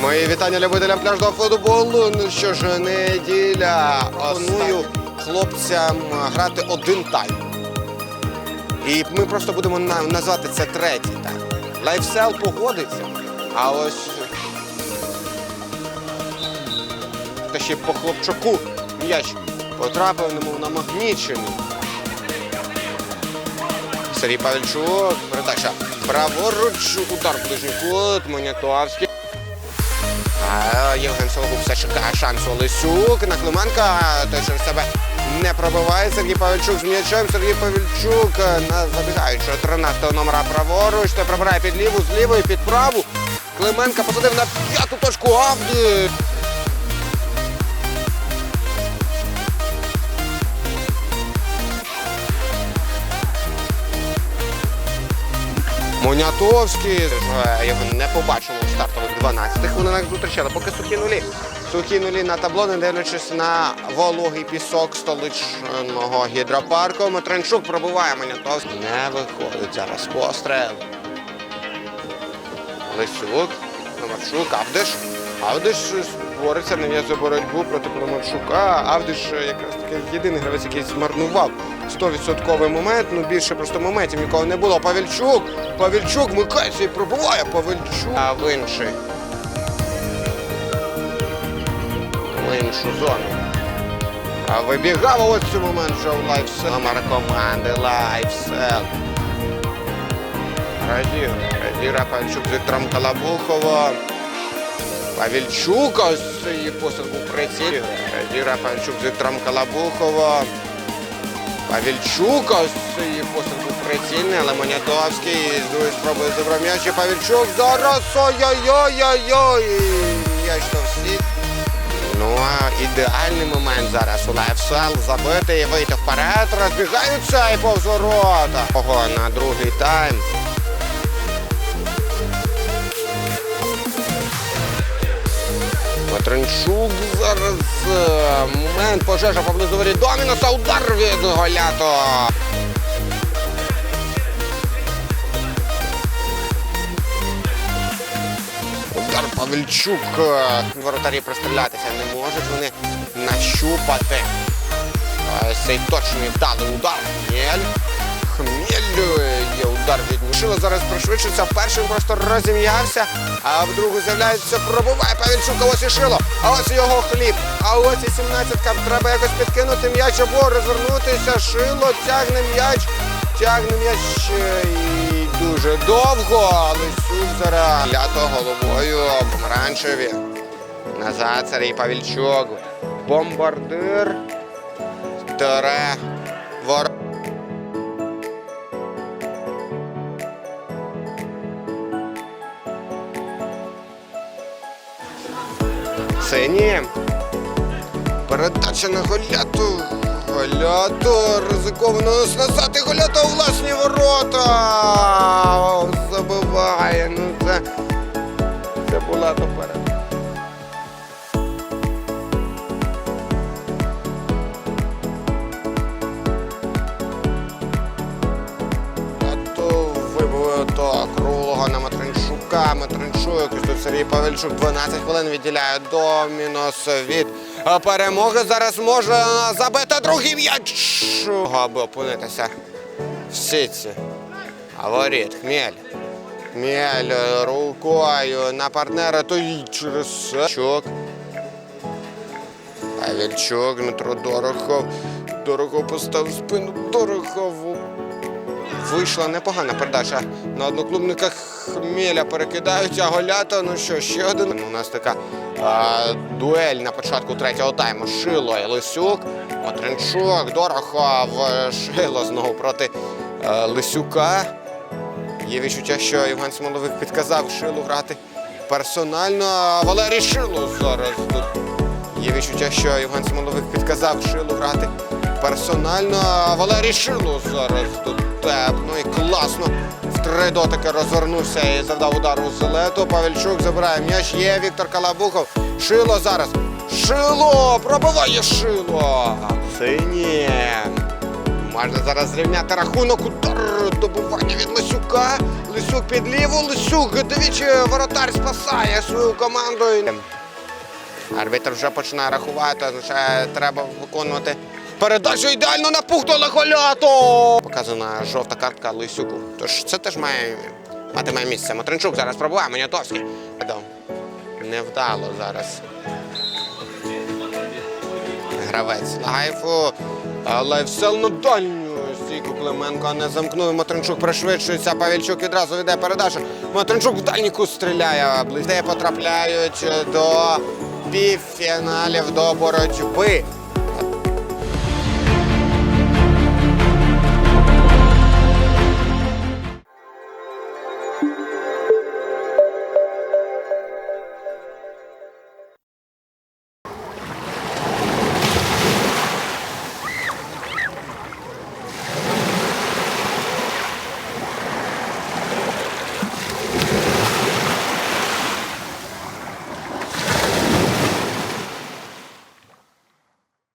Мої вітання любителям пляжного футболу. Ну що ж, неділя. Пропоную хлопцям грати один тайм. І ми просто будемо на- назвати це третій тайм. Лайфсел погодиться, а ось. Та ще по хлопчаку м'яч потрапив немов намагнічений. Сергій Павельчук, передача праворуч, удар ближній кут, Монятовський. А Євген Сологуб все чекає шансу Лисюк на Клименка. Той через себе не пробиває. Сергій Павельчук з м'ячем. Сергій Павельчук е, на забігаючого 13 номера праворуч. Той пробирає під ліву, з лівої під праву. Клименка посадив на п'яту точку Авди. Монятовський. Е, Його не побачимо в стартових 12 хвилинах зустрічали. Поки сухі нулі. Сухі нулі на табло, не дивлячись на вологий пісок столичного гідропарку. Матренчук пробиває Монятовський. Не виходить зараз пострел. Лисюк, Номарчук, Авдиш. Авдиш бореться на м'ясо боротьбу проти Пономарчука. Авдиш якраз таки єдиний гравець, який змарнував 100% момент. Ну більше просто моментів нікого не було. Павельчук, Павельчук микається і пробуває Павельчук. А в інший. В іншу зону. А вибігав ось цей момент вже у лайфсел. Номер команди Лайфсел. Радір. Радіра Павельчук з Віктором Калабуховим. Павільчук, ось цей посад був приціль. Радіра Павільчук з Віктором Калабуховим. Павільчук, ось посад був прицільний, але Монятовський з другої спроби забрав м'яч. Павільчук зараз ой-ой-ой-ой-ой. М'яч то всі. Ну, а ідеальний момент зараз у Лайфсел забити і вийти вперед. Розбігаються і повз ворота. Ого, на другий тайм. Матренчук зараз е, момент пожежа поблизу воріт Доміноса. Удар від Голято. Удар Павельчук. Е, Воротарі пристрілятися не можуть. Вони нащупати. Ось Цей точний вдалий удар. Хмель. Хмель. Удар від Мушила. Зараз пришвидшився. Першим просто розім'явся, а в другу з'являється, пробуває Павельчук. А ось і шило. А ось його хліб. А ось і 17-ка. Треба якось підкинути м'яч або розвернутися. Шило тягне м'яч. Тягне м'яч і дуже довго. Лисюк зараз лято головою помаранчеві. Назад Сергій Павільчук. Бомбардир. Тере. Вор. Сині. Передача на Голяту. Голято ризиковано сносати Голято у власні ворота. Забиває. Ну це. Це була доперед. А то вибив то круглого на Матринчук, ось тут Сергій Павельчук 12 хвилин відділяє до мінус від перемоги. Зараз може забити другий м'яч, аби опинитися в сітці. А. Хмель е, рукою на партнера, то й через Чук. Павельчук, Дмитро Дорохов. Дорохов поставив спину Дорохову. Вийшла непогана передача на одноклубника Хмеля перекидають, а голята. Ну що, ще один. У нас така а, дуель на початку третього тайму. Шило і Лисюк. Матринчук, Дорохов, е, Шило знову проти е, Лисюка. Є відчуття, що Євген Смоловик підказав Шилу грати персонально. а Валерій Шило зараз тут. Є відчуття, що Євген Смоловик підказав Шилу грати персонально. а Валерій Шило зараз тут тепно і класно. В три дотики розвернувся і завдав удар у зелету. Павельчук забирає м'яч. Є Віктор Калабухов. Шило зараз. Шило! Пробиває Шило! Сині. Можна зараз зрівняти рахунок удар добування від Лисюка. Лисюк під ліву. Лисюк двічі воротар спасає свою команду. Арбітр вже починає рахувати, означає, треба виконувати передачу ідеально на пух. Показана жовта картка Лисюку. Тож це теж має мати має місце. Матринчук зараз пробуває, Монятовський. Невдало зараз. Гравець Лагаєву, але все на дальню стійку Клименко не замкнув. Матринчук пришвидшується. Павільчук відразу йде передачу. Матринчук в дальній кут стріляє. Близько потрапляють до півфіналів до боротьби